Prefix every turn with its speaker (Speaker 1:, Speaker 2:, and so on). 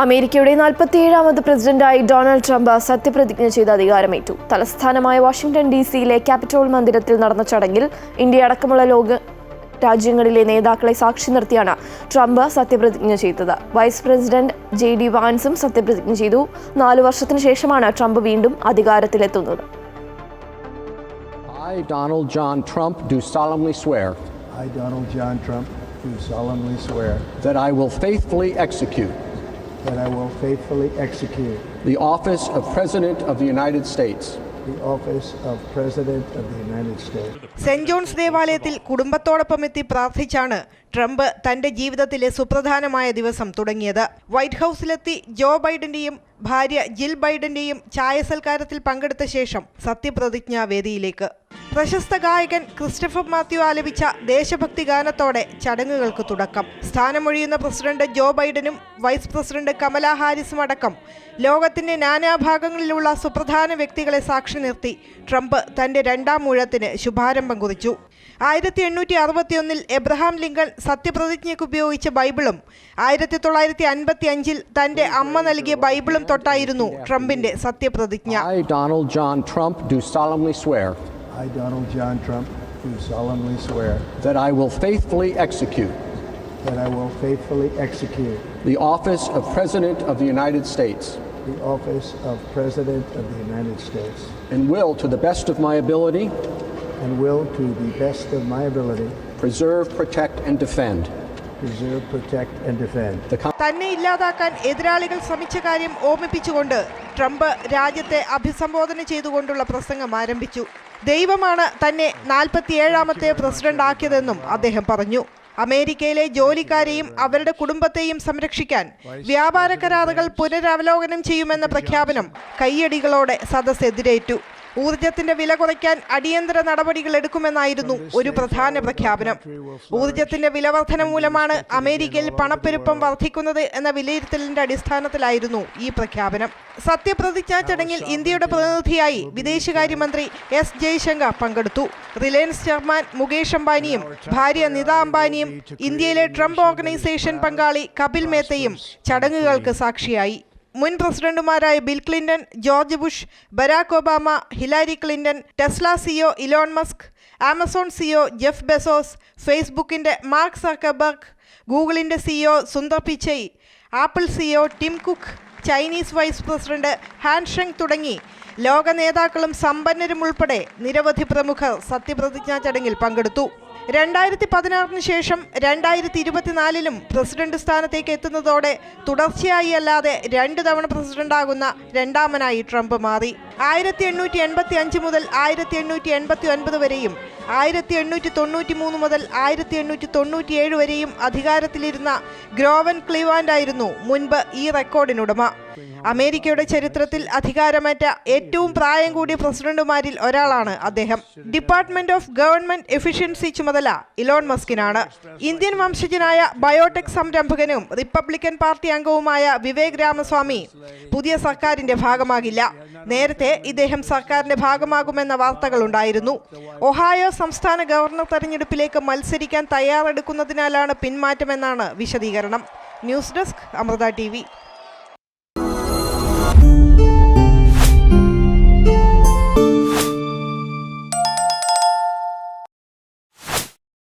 Speaker 1: അമേരിക്കയുടെ നാൽപ്പത്തിയേഴാമത് പ്രസിഡന്റായി Donald Trump സത്യപ്രതിജ്ഞ ചെയ്ത് അധികാരമേറ്റു. തലസ്ഥാനമായ വാഷിംഗ്ടൺ ഡി സിയിലെ ക്യാപിറ്റോൾ മന്ദിരത്തിൽ നടന്ന ചടങ്ങിൽ ഇന്ത്യ അടക്കമുള്ള ലോക രാജ്യങ്ങളിലെ നേതാക്കളെ സാക്ഷി നിർത്തിയാണ് ട്രംപ് സത്യപ്രതിജ്ഞ ചെയ്തത്. വൈസ് പ്രസിഡന്റ് ജെ ഡി വാൻസും സത്യപ്രതിജ്ഞ ചെയ്തു. നാലു വർഷത്തിനു ശേഷമാണ് ട്രംപ് വീണ്ടും അധികാരത്തിലെത്തുന്നത്.
Speaker 2: I, Donald John Trump, do solemnly swear
Speaker 3: I, Donald John Trump, do solemnly swear
Speaker 2: that I will faithfully execute
Speaker 3: that I will faithfully execute.
Speaker 2: The office of President of the United States.
Speaker 3: The office of President of the United States.
Speaker 4: Saint John's ദേവാലയത്തിൽ കുടുംബത്തോടൊപ്പം എത്തി പ്രാർത്ഥിച്ചാണ് Trump തന്റെ ജീവിതത്തിലെ സുപ്രധാനമായ ദിവസം തുടങ്ങിയത്. White ഹൗസിലെത്തി ജോ ബൈഡന്റെയും ഭാര്യ ജിൽ ബൈഡന്റെയും ചായ സൽക്കാരത്തിൽ പങ്കെടുത്ത ശേഷം സത്യപ്രതിജ്ഞാ വേദിയിലേക്ക് പ്രശസ്ത ഗായകൻ ക്രിസ്റ്റഫർ മാത്യു ആലപിച്ച ദേശഭക്തി ഗാനത്തോടെ ചടങ്ങുകൾക്ക് തുടക്കം. സ്ഥാനമൊഴിയുന്ന പ്രസിഡന്റ് ജോ ബൈഡനും വൈസ് പ്രസിഡന്റ് കമല ഹാരിസും അടക്കം ലോകത്തിന്റെ നാനാഭാഗങ്ങളിലുള്ള സുപ്രധാന വ്യക്തികളെ സാക്ഷി നിർത്തി ട്രംപ് തന്റെ രണ്ടാം ഊഴത്തിന് ശുഭാരംഭം കുറിച്ചു. ആയിരത്തി എണ്ണൂറ്റി അറുപത്തിയൊന്നിൽ എബ്രഹാം ലിങ്കൺ സത്യപ്രതിജ്ഞയ്ക്ക് ഉപയോഗിച്ച ബൈബിളും ആയിരത്തി തൊള്ളായിരത്തി അൻപത്തി അഞ്ചിൽ തന്റെ അമ്മ നൽകിയ ബൈബിളും തൊട്ടായിരുന്നു ട്രംപിന്റെ സത്യപ്രതിജ്ഞ.
Speaker 2: I, Donald John Trump, do solemnly swear
Speaker 3: I, Donald John Trump, do solemnly swear
Speaker 2: that I will faithfully execute
Speaker 3: that I will faithfully execute
Speaker 2: the office of President of the United States
Speaker 3: the office of President of the United States.
Speaker 2: and will, to the best of my ability,
Speaker 3: and will, to the best of my ability,
Speaker 2: preserve, protect, and defend
Speaker 3: preserve, protect, and defend.
Speaker 4: തന്നെ ഇല്ലാതാക്കാൻ എതിരാളികൾ ശ്രമിച്ച കാര്യം ഓർമ്മിപ്പിച്ചുകൊണ്ട് Trump രാജ്യത്തെ അഭിസംബോധന ചെയ്തുകൊണ്ടുള്ള പ്രസംഗം ആരംഭിച്ചു. ദൈവമാണ് തന്നെ നാൽപ്പത്തിയേഴാമത്തെ പ്രസിഡന്റ് ആക്കിയതെന്നും അദ്ദേഹം പറഞ്ഞു. അമേരിക്കയിലെ ജോലിക്കാരെയും അവരുടെ കുടുംബത്തെയും സംരക്ഷിക്കാൻ വ്യാപാര കരാറുകൾ പുനരവലോകനം ചെയ്യുമെന്ന പ്രഖ്യാപനം കയ്യടികളോടെ സദസ് എതിരേറ്റു. ഊർജത്തിന്റെ വില കുറയ്ക്കാൻ അടിയന്തര നടപടികൾ എടുക്കുമെന്നായിരുന്നു ഒരു പ്രധാന പ്രഖ്യാപനം. ഊർജത്തിന്റെ വിലവർധന മൂലമാണ് അമേരിക്കയിൽ പണപ്പെരുപ്പം വർദ്ധിക്കുന്നത് എന്ന വിലയിരുത്തലിന്റെ അടിസ്ഥാനത്തിലായിരുന്നു ഈ പ്രഖ്യാപനം. സത്യപ്രതിജ്ഞാ ചടങ്ങിൽ ഇന്ത്യയുടെ പ്രതിനിധിയായി വിദേശകാര്യമന്ത്രി എസ് ജയശങ്കർ പങ്കെടുത്തു. റിലയൻസ് ചെയർമാൻ മുകേഷ് അംബാനിയും ഭാര്യ നിത അംബാനിയും ഇന്ത്യയിലെ ട്രംപ് ഓർഗനൈസേഷൻ പങ്കാളി കപിൽ മേത്തയും ചടങ്ങുകൾക്ക് സാക്ഷിയായി. മുൻ പ്രസിഡന്റുമാരായ Bill Clinton George Bush Barack Obama Hillary Clinton Tesla CEO Elon Musk Amazon CEO Jeff Bezos ഫേസ്ബുക്കിന്റെ Mark Zuckerberg ഗൂഗിളിന്റെ CEO Sundar Pichai Apple CEO Tim Cook Chinese vice president Han Zheng തുടങ്ങി. ലോക നേതാക്കളും സമ്പന്നരും ഉൾപ്പെടെ നിരവധി പ്രമുഖർ സത്യപ്രതിജ്ഞാ ചടങ്ങിൽ പങ്കെടുത്തു. രണ്ടായിരത്തി പതിനാറിന് ശേഷം രണ്ടായിരത്തി ഇരുപത്തിനാലിലും പ്രസിഡന്റ് സ്ഥാനത്തേക്ക് എത്തുന്നതോടെ തുടർച്ചയായി അല്ലാതെ രണ്ട് തവണ പ്രസിഡന്റാകുന്ന രണ്ടാമനായി ട്രംപ് മാറി. ആയിരത്തി എണ്ണൂറ്റി എൺപത്തി അഞ്ച് മുതൽ ആയിരത്തി എണ്ണൂറ്റി എൺപത്തി ഒൻപത് വരെയും ആയിരത്തി എണ്ണൂറ്റി തൊണ്ണൂറ്റി മൂന്ന് മുതൽ ആയിരത്തി എണ്ണൂറ്റി തൊണ്ണൂറ്റിയേഴ് വരെയും അധികാരത്തിലിരുന്ന ഗ്രോവൻ ക്ലിവാൻഡായിരുന്നു മുൻപ് ഈ റെക്കോർഡിനുടമ. അമേരിക്കയുടെ ചരിത്രത്തിൽ അധികാരമേറ്റ ഏറ്റവും പ്രായം കൂടിയ പ്രസിഡന്റുമാരിൽ ഒരാളാണ് അദ്ദേഹം. ഡിപ്പാർട്ട്മെന്റ് ഓഫ് ഗവൺമെന്റ് എഫിഷ്യൻസി ചുമതല ഇലോൺ മസ്കിനാണ്. ഇന്ത്യൻ വംശജനായ ബയോടെക് സംരംഭകനും റിപ്പബ്ലിക്കൻ പാർട്ടി അംഗവുമായ വിവേക് രാമസ്വാമി പുതിയ സർക്കാരിന്റെ ഭാഗമാകില്ല. നേരത്തെ ഇദ്ദേഹം സർക്കാരിന്റെ ഭാഗമാകുമെന്ന വാർത്തകളുണ്ടായിരുന്നു ഒഹായോ സംസ്ഥാന ഗവർണർ തെരഞ്ഞെടുപ്പിലേക്ക് മത്സരിക്കാൻ തയ്യാറെടുക്കുന്നതിനാലാണ് പിന്മാറ്റമെന്നാണ് വിശദീകരണം. News desk Amrita T